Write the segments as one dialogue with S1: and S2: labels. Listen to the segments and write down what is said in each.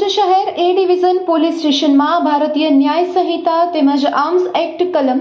S1: ભુજ શહેર એ division police સ્ટેશનમાં ભારતીય ન્યાય સંહિતા તેમજ આર્મ્સ એક્ટ કલમ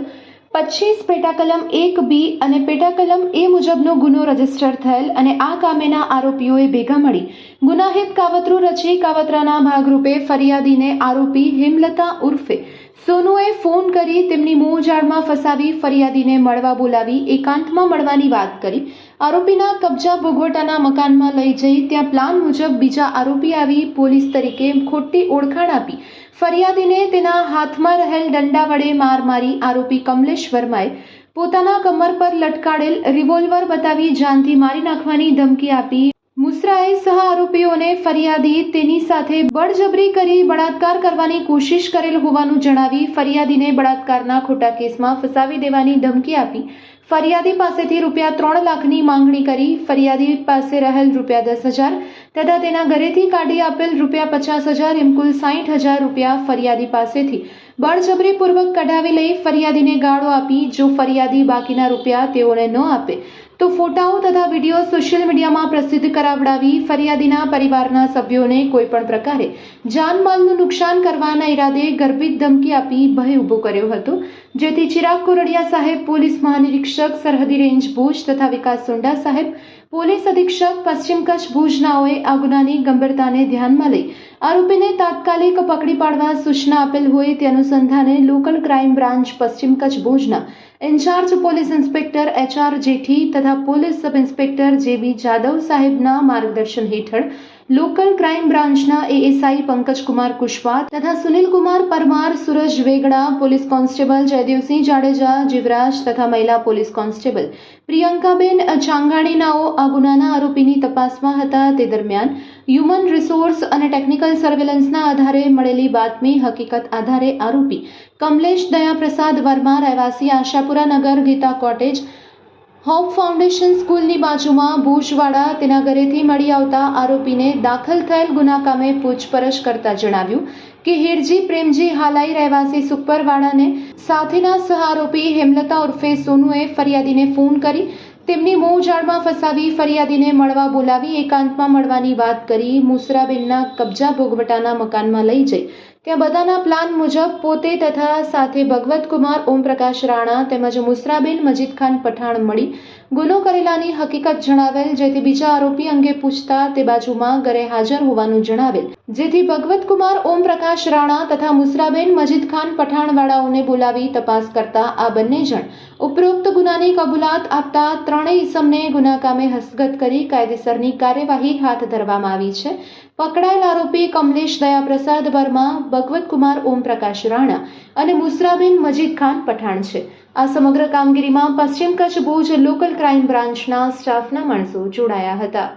S1: પચીસ પેટા કલમ એક બી અને પેટા કલમ એ મુજબનો ગુનો રજિસ્ટર થયેલ અને આ કામેના આરોપીઓએ ભેગા મળી ગુનાહિત કાવતરું રચી કાવતરાના ભાગરૂપે ફરિયાદીને આરોપી હિમલતા ઉર્ફે સોનુએ ફોન કરી તેમની મોહજાળમાં ફસાવી ફરિયાદીને મળવા બોલાવી એકાંતમાં મળવાની વાત કરી આરોપીના કબજા ભોગવટાના મકાનમાં લઈ જઈ ત્યાં પ્લાન મુજબ બીજા આરોપી આવી પોલીસ તરીકે ખોટી ઓળખાણ આપી. ફરિયાદીને તેના હાથમાં રહેલ દંડા વડે માર મારી આરોપી કમલેશ વર્માએ પોતાના કમર પર લટકાડેલ રિવોલ્વર બતાવી જાનથી મારી નાખવાની ધમકી આપી. મુસરાએ સહ આરોપીઓને ફરિયાદી તેની સાથે બળજબરી કરી બળાત્કાર કરવાની કોશિશ કરેલ હોવાનું જણાવી ફરિયાદીને બળાત્કારના ખોટા કેસમાં ફસાવી દેવાની ધમકી આપી. ફરિયાદી પાસેથી રૂપિયા ત્રણ લાખની માંગણી કરી ફરિયાદી પાસે રહેલ રૂપિયા દસ હજાર, તથા તેના ઘરેથી કાઢી આપેલ રૂપિયા પચાસ હજાર એમ કુલ સાઠ હજાર રૂપિયા ફરિયાદી પાસેથી બળજબરીપૂર્વક કઢાવી લઈ ફરિયાદીને ગાળો આપી જો ફરિયાદી બાકીના રૂપિયા તેઓને ન આપે, તો ફોટાઓ તથા વીડિયો સોશિયલ મીડિયામાં પ્રસિદ્ધ કરાવડાવી ફરિયાદીના પરિવારના સભ્યોને કોઈપણ પ્રકારે જાનમાલનું નુકસાન કરવાના ઈરાદે ગર્ભિત ધમકી આપી ભય ઊભો કર્યો હતો, જેથી ચિરાગ કોરડિયા સાહેબ પોલીસ મહાનિરીક્ષક સરહદી રેન્જ ભુજ તથા વિકાસ સોંડા સાહેબ, પોલીસ અધિક્ષક પશ્ચિમ કચ્છ ભુજનાઓએ આ ગુનાની ગંભીરતાને ધ્યાનમાં લઈ આરોપીને તાત્કાલિક પકડી પાડવા સૂચના આપેલ હોય તે અનુસંધાને લોકલ ક્રાઇમ બ્રાન્ચ પશ્ચિમ કચ્છ ભુજના incharge police inspector H R Jethi તથા પોલીસ સબ ઇન્સ્પેક્ટર જે બી જાદવ સાહેબના માર્ગદર્શન હેઠળ લોકલ ક્રાઇમ બ્રાન્ચના એએસઆઈ પંકજકુમાર કુશવાહ તથા સુનિલકુમાર પરમાર, સુરજ વેગડા, પોલીસ કોન્સ્ટેબલ જયદેવસિંહ જાડેજા, જીવરાજ તથા મહિલા પોલીસ કોન્સ્ટેબલ પ્રિયંકાબેન ચાંગાણીનાઓ આ ગુનાના આરોપીની તપાસમાં હતા. તે દરમિયાન હ્યુમન રિસોર્સ અને ટેકનિકલ સર્વેલન્સના આધારે મળેલી બાતમી હકીકત આધારે આરોપી કમલેશ દયાપ્રસાદ વર્મા, રહેવાસી આશાપુરા નગર, ગીતા કોટેજ હોપ ફાઉન્ડેશન સ્કૂલની બાજુમાં ભુજવાડા તેના ઘરેથી મળી આવતા આરોપીને દાખલ થયેલ ગુના કામે પૂછપરછ કરતા જણાવ્યું કે હિરજી પ્રેમજી હાલાઈ રહેવાસી સુપરવાડાને સાથેના સહ આરોપી હેમલતા ઉર્ફે સોનુએ ફરિયાદીને ફોન કરી તેમની મોહજાળમાં ફસાવી ફરિયાદીને મળવા બોલાવી એકાંતમાં મળવાની વાત કરી મુસરાબેનના કબજા ભોગવટાના મકાનમાં લઈ જઈ ત્યાં બધાના પ્લાન મુજબ પોતે તથા સાથે ભગવતકુમાર ઓમપ્રકાશ રાણા તેમજ મુસરાબેન મજીદ ખાન પઠાણ મળી. ગુનો કરેલાની હકીકત જણાવેલ, જેથી બીજા આરોપી અંગે પૂછતા તે બાજુમાં ઘરે હાજર હોવાનું જણાવેલ. જેથી ભગવતકુમાર ઓમપ્રકાશ રાણા તથા મુસરાબેન મજીદ ખાન પઠાણવાળાઓને બોલાવી તપાસ કરતા આ બંને જણ ઉપરોક્ત ગુનાની કબૂલાત આપતા ત્રણેય ઇસમને ગુના કામે હસ્તગત કરી કાયદેસરની કાર્યવાહી હાથ ધરવામાં આવી છે. પકડાયેલ આરોપી કમલેશ દયાપ્રસાદ વર્મા ભગવતકુમાર ઓમપ્રકાશ રાણા અને મુસરાબેન મજીદ ખાન પઠાણ છે. આ સમગ્ર કામગીરીમાં પશ્ચિમ કચ્છ ભુજ લોકલ ક્રાઇમ બ્રાન્ચના સ્ટાફના માણસો જોડાયા હતા.